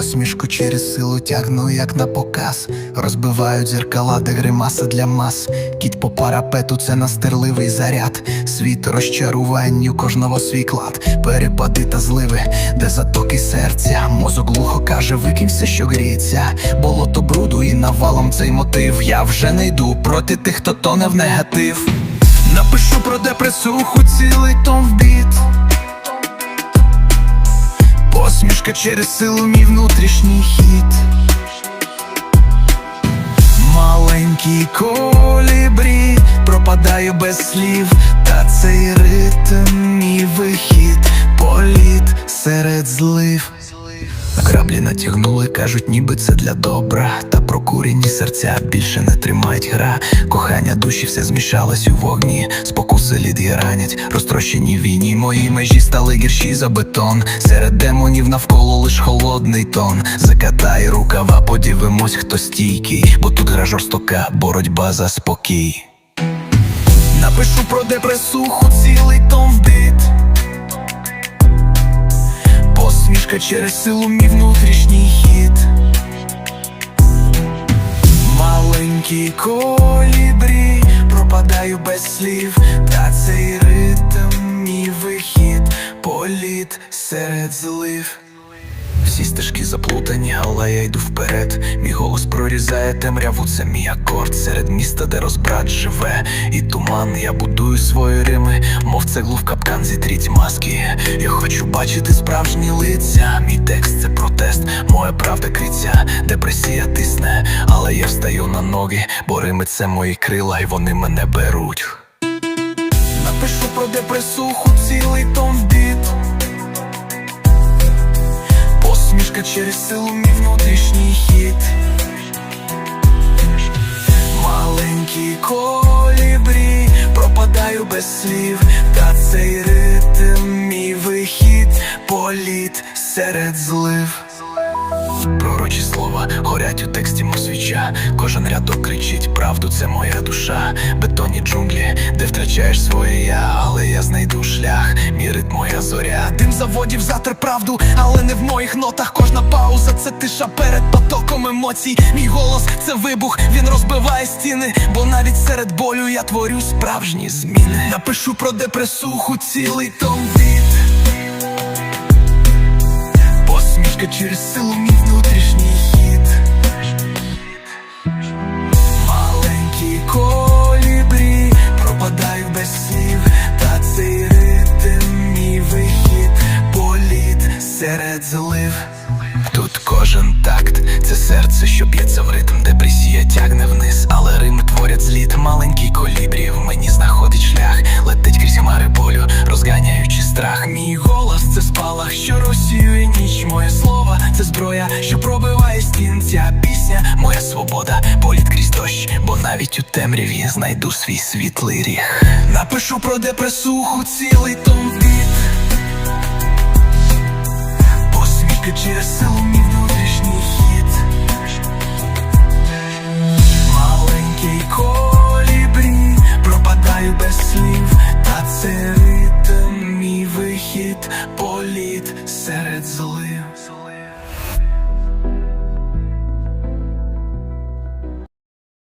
Посмішку через силу тягну, як на показ. Розбивають зеркала, де гримаса для мас. Кіть по парапету це настирливий заряд. Світ розчаруванню кожного свій клад. Перепади та зливи, де затоки серця. Мозок глухо каже, викинь все, що гріється. Болото бруду і навалом цей мотив. Я вже не йду проти тих, хто тоне в негатив. Напишу про депресуху цілий том в біт. Посмішка через силу мій внутрішній хід. Маленький колібрі пропадаю без слів, та цей ритм мій вихід, політ серед злив. Граблі натягнули, кажуть, ніби це для добра. Та прокурені серця більше не тримають гра. Кохання душі все змішалось у вогні. Спокуси лід ранять, розтрощені війні. Мої межі стали гірші за бетон. Серед демонів навколо лиш холодний тон. Закатай рукава, подивимось, хто стійкий. Бо тут гра жорстока, боротьба за спокій. Напишу про депресуху цілий том вбит. Через силу мій внутрішній хід. Маленький колібрі, пропадаю без слів, та цей ритм мій вихід, політ серед злив. Стежки заплутані, але я йду вперед. Мій голос прорізає темряву, це мій акорд серед міста, де розбрат живе. І туман, я будую свої рими, мов цеглу в капкан зітріть маски. Я хочу бачити справжні лиця. Мій текст це протест, моя правда криця, депресія тисне, але я встаю на ноги, бо рими це мої крила, і вони мене беруть. Напишу про депресуху цілий том через силу мій внутрішній хід. Маленькі колібрі, пропадаю без слів, та цей ритм мій вихід, політ серед злив. Пророчі слова горять у тексті, мов свіча. Кожен рядок кричить, правду це моя душа. Бетонні джунглі, де втрачаєш своє я, але я знайду шлях, мій моя зоря. Дим заводів затер правду, але не в моїх нотах. Кожна пауза це тиша перед потоком емоцій. Мій голос це вибух, він розбиває стіни, бо навіть серед болю я творю справжні зміни. Напишу про депресуху цілий том від. Посмішка через силу серед злив. Тут кожен такт, це серце, що б'ється в ритм, депресія тягне вниз, але рими творять зліт. Маленький колібрі в мені знаходить шлях, летить крізь хмари болю, розганяючи страх. Мій голос це спалах, що розсіює ніч. Моє слово це зброя, що пробиває стін. Ця пісня, моя свобода, політ крізь дощ, бо навіть у темряві знайду свій світлий ріг. Напишу про депресуху цілий том Доріжки через село мій внутрішній хід Маленький колібрі пропадаю без слів, та це ритм мій вихід, політ серед злив.